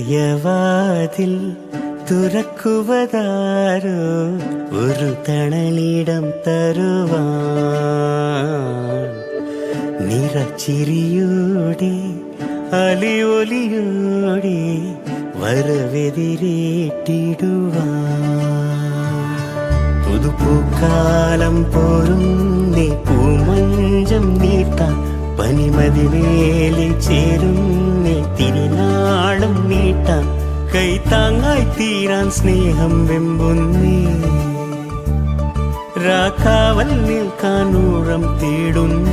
ഹൃദയവാതിൽ തുറക്കുവതാരോ ഒരു തണലിടം തരുവാൻ. നിറച്ചിരിയോടെ അലിയൊലിയോടെ വരവെതിരേറ്റിടുവാൻ. പുതുപ്പൂക്കാലം പോരും നീ പൂമഞ്ചം നീട്ട പനിമതിവേലി ചേരും നീ തിരുനാളും കൈ കൈത്താങ്ങായി തീരാൻ സ്നേഹം വെമ്പുന്നേ. രാക്കാവൽ നിൽക്കാൻ ഊഴം തേടുന്നേ.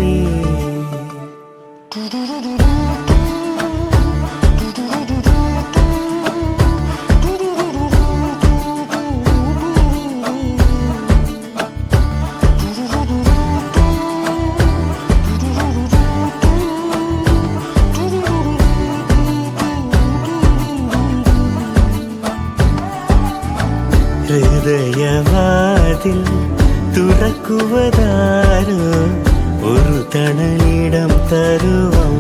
ഹൃദയവാതിൽ തുറക്കുവതാരോ ഒരു തണലിടം തരുവം.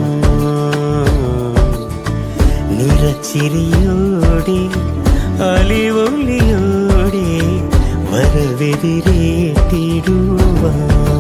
നിറച്ചിരിയോടെ അലിവൊളിയോടെ വരവെതിരേറ്റിടുവാൻ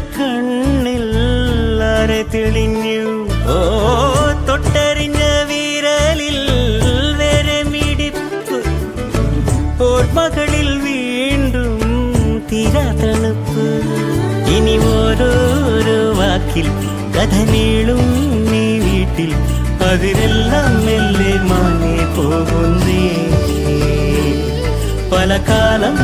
കണ്ണിൽ അര തെളിഞ്ഞു. ഓ തൊട്ടറിഞ്ഞ വിരലിൽ വരെ മിടിപ്പ് ഓർമ്മകളിൽ വീണ്ടും തീരാ തണുപ്പ്. ഇനി ഓരോരോ വാക്കിൽ കഥ നീളും നീ വീട്ടിൽ. അതിനെല്ലാം മെല്ലെ മാനേ പോകുന്നേ. പല കാലം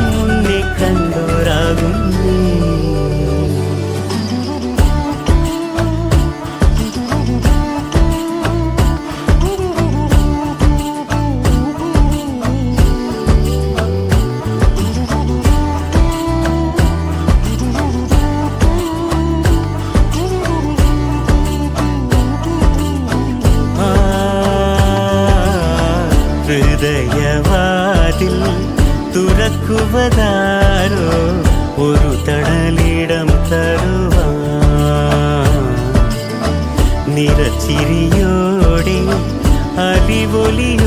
ഹൃദയവാതിൽ തുറക്കുവതാരോ ഒരു തണലിടം തരുവാ നിറച്ചിരിയോടെ വരവെതിരേ